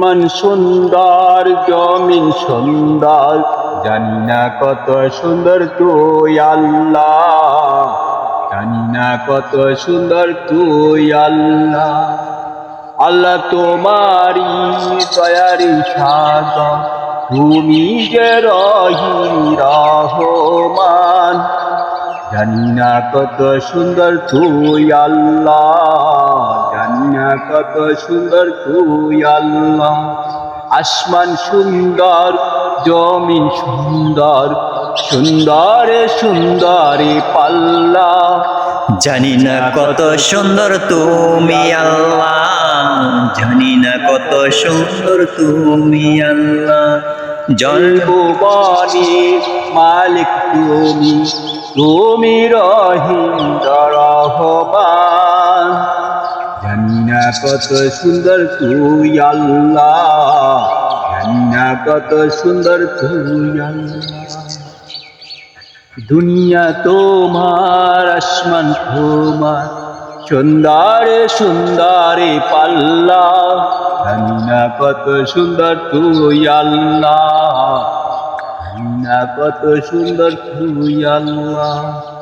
মন সুন্দর, জমিন সুন্দর, জানি না কত সুন্দর তুই আল্লাহ, জানি না কত সুন্দর তুই আল্লাহ। আল্লাহ তোমারি দয়ারি সাগর, তুমি যে রহিম, রহমান, জানি না কত সুন্দর তুই আল্লাহ। কত সুন্দর তুই আল্লাহ। আসমান সুন্দর জমিন সুন্দর সুন্দরে সুন্দরে পাল্লা। জানি না কত সুন্দর তুমি আল্লাহ। জানি না কত সুন্দর তুমি আল্লাহ। জল জলবানি মালিক তুমি তুমি রহিম না কত সুন্দর তুই আল্লাহ। কত সুন্দর তুই আল্লাহ। দুনিয়া তোমার, আসমান তোমার, সুন্দরে সুন্দরে পাল্লা। জানি না, কত সুন্দর তুই আল্লাহ। জানি কত সুন্দর তুই আল্লাহ।